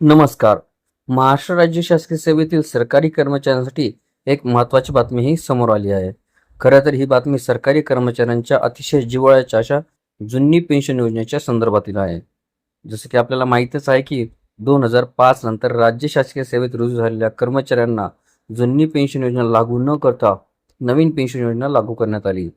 नमस्कार. महाराष्ट्र राज्य शासकीय सेवेतील सरकारी कर्मचाऱ्यांसाठी एक महत्त्वाची बातमी ही समोर आली आहे. खरं तर ही बातमी सरकारी कर्मचाऱ्यांच्या अतिशय जिव्हाळ्याच्या अशा जुन्नी पेन्शन योजनेच्या संदर्भातील आहे. जसं की आपल्याला माहीतच आहे की दोन हजार पाच नंतर राज्य शासकीय सेवेत रुजू झालेल्या कर्मचाऱ्यांना जुन्नी पेन्शन योजना लागू न करता नवीन पेन्शन योजना लागू करण्यात आली.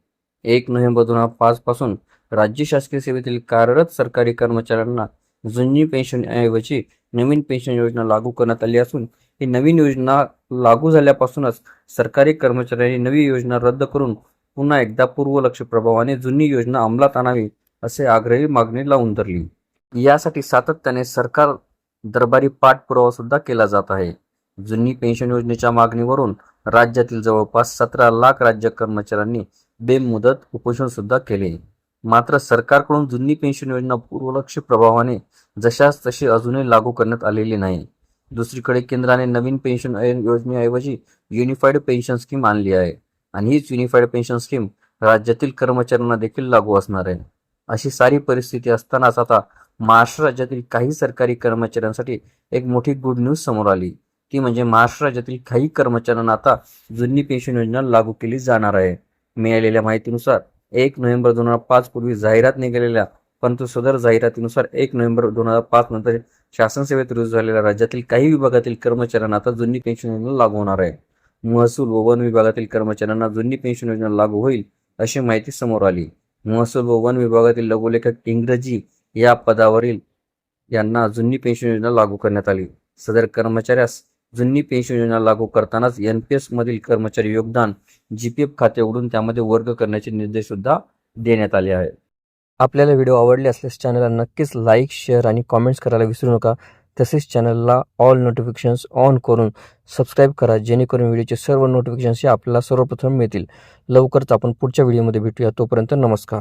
एक नोव्हेंबर दोन हजार पाच पासून राज्य शासकीय सेवेतील कार्यरत सरकारी कर्मचाऱ्यांना जुन्नी पेन्शन ऐवजी नवीन पेन्शन योजना लागू करण्यात आली असून ही नवीन योजना लागू झाल्यापासूनच सरकारी कर्मचाऱ्यांनी नवी योजना रद्द करून पुन्हा एकदा पूर्वलक्ष प्रभावाने जुनी योजना अंमलात आणावी असे आग्रही मागणी लावून धरली. यासाठी सातत्याने सरकार दरबारी पाठपुरावा सुद्धा केला जात आहे. जुनी पेन्शन योजनेच्या मागणीवरून राज्यातील जवळपास सतरा लाख राज्य कर्मचाऱ्यांनी बेमुदत उपोषण सुद्धा केले. मात्र सरकारकडून जुनी पेन्शन योजना पूर्वलक्ष प्रभावाने जशास तशी अजूनही लागू करण्यात आलेली नाही. दुसरीकडे केंद्राने नवीन पेन्शन योजनेऐवजी युनिफाईड पेन्शन स्कीम आणली आहे आणि हीच युनिफाईड पेन्शन स्कीम राज्यातील कर्मचाऱ्यांना देखील लागू असणार आहे. अशी सारी परिस्थिती असतानाच आता महाराष्ट्र राज्यातील काही सरकारी कर्मचाऱ्यांसाठी एक मोठी गुड न्यूज समोर आली. ती म्हणजे महाराष्ट्र राज्यातील काही कर्मचाऱ्यांना आता जुनी पेन्शन योजना लागू केली जाणार आहे. मिळालेल्या माहितीनुसार एक नोव्हेंबर दोन हजार पाच पूर्वी जाहिरात निघालेल्या परंतु सदर जाहिरातीनुसार एक नोव्हेंबर दोन हजार पाच नंतर शासन सेवेत रुजू झालेल्या राज्यातील काही विभागातील कर्मचाऱ्यांना आता जुनी पेन्शन योजना लागू होणार आहे. महसूल व वन विभागातील कर्मचाऱ्यांना जुनी पेन्शन योजना लागू होईल अशी माहिती समोर आली. महसूल व वन विभागातील लघुलेखक इंग्रजी या पदावरील यांना जुनी पेन्शन योजना लागू करण्यात आली. सदर कर्मचाऱ्यास जुनी पेन्शन योजना लागू करतानाच एन पी मधील कर्मचारी योगदान जीपीएफ खाते उघडून त्यामध्ये वर्ग करण्याचे निर्देश सुद्धा देण्यात आले आहेत. आपल्याला व्हिडिओ आवडले असल्यास चॅनलला नक्कीच लाईक शेअर आणि कॉमेंट्स करायला विसरू नका. तसेच चॅनलला ऑल नोटिफिकेशन्स ऑन करून सबस्क्राईब करा जेणेकरून व्हिडिओचे सर्व नोटिफिकेशन्स हे आपल्याला सर्वप्रथम मिळतील. लवकरच आपण पुढच्या व्हिडिओमध्ये भेटूया. तोपर्यंत नमस्कार.